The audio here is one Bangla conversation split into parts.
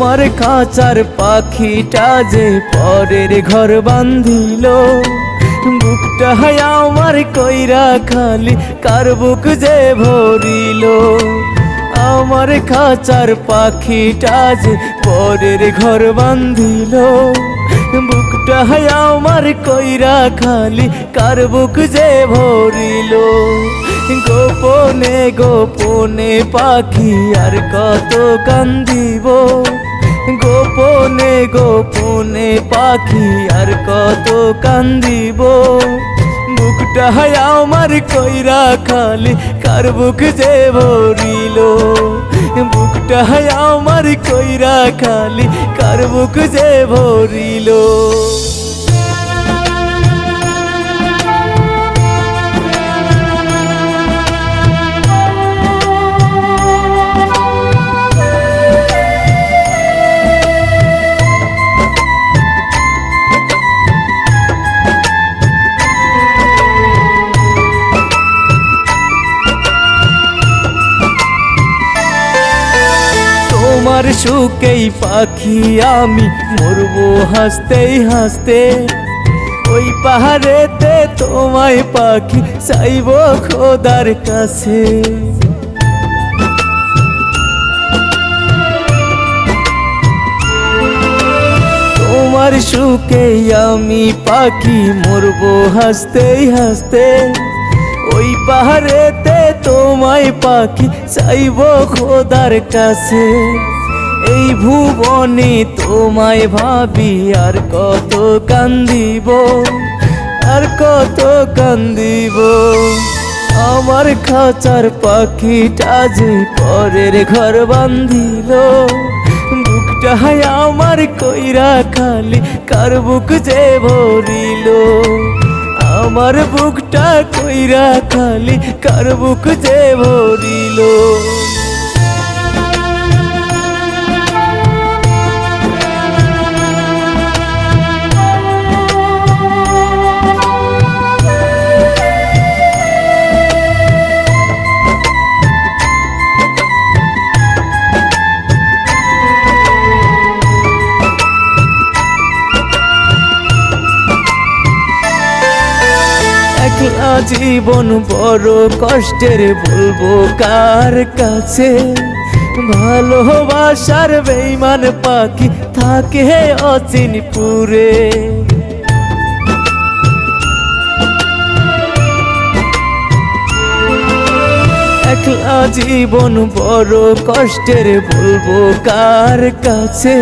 আমার কাচার পাখিটা যে পরের ঘর বান্ধিল বুকটা আমার কইরা খালি, কার বুক যে ভরিল। আমার খাঁচার পাখিটা যে পরের ঘর বান্ধিল বুকটা আমার কইরা খালি, কার বুক যে ভরিল। গোপনে গোপনে পাখি আর কত কান্দিব। গোপনে গোপনে পাখি আর কত কান্দিব। বুকটা আমার কইরা খালি, কার বুক যে ভরিল। বুকটা আমার কইরা খালি, কার বুক যে ভরিল। তোমার সুখেই পাখি আমি মরবো হাসতেই হাসতে। ওই পাহাড়েতে তোমায় পাখি চাইব খোদার কাছে। তোমার সুখে আমি পাখি মরবো হাসতেই হাসতে। ওই পাহাড়েতে তোমায় পাখি চাইব খোদার কাছে। এই ভুবনে তোমায় ভাবি আর কত কান্দিব, আর কত কান্দিব। আমার খাঁচার পাখিটা যে পরের ঘর বান্ধিল, বুকটা আমার কইরা খালি কার বুক যে ভরিল। আমার বুকটা কইরা খালি কার বুক যে ভরিল। জীবন বড় কষ্টের বলব কার কাছে? ভালোবাসার বেইমান পাখি থাকে অচিনপুরে। একলা জীবন বড় কষ্টের বলব কার কাছে?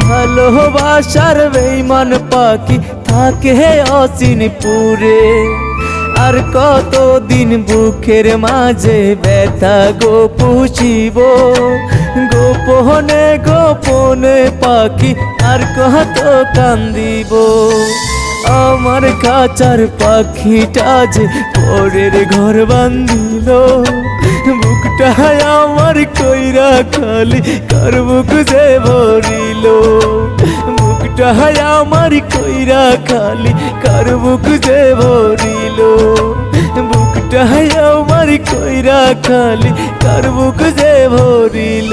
ভালোবাসার বেইমান পাখি থাকে অচিনপুরে। আর কত দিন বুকের মাঝে ব্যথা গো পুষিব? গোপনে গোপনে পাখি আর কত কান্দিব? আমার কাচার পাখিটা যে পরের ঘর বান্ধিল বুকটা আমার কইরা খালি কার বুক যে ভরিল? বুকটা আমার কইরা খালি, কার বুক যে ভরিল। বুকটা আমার কইরা খালি, কার বুক যে ভরিল।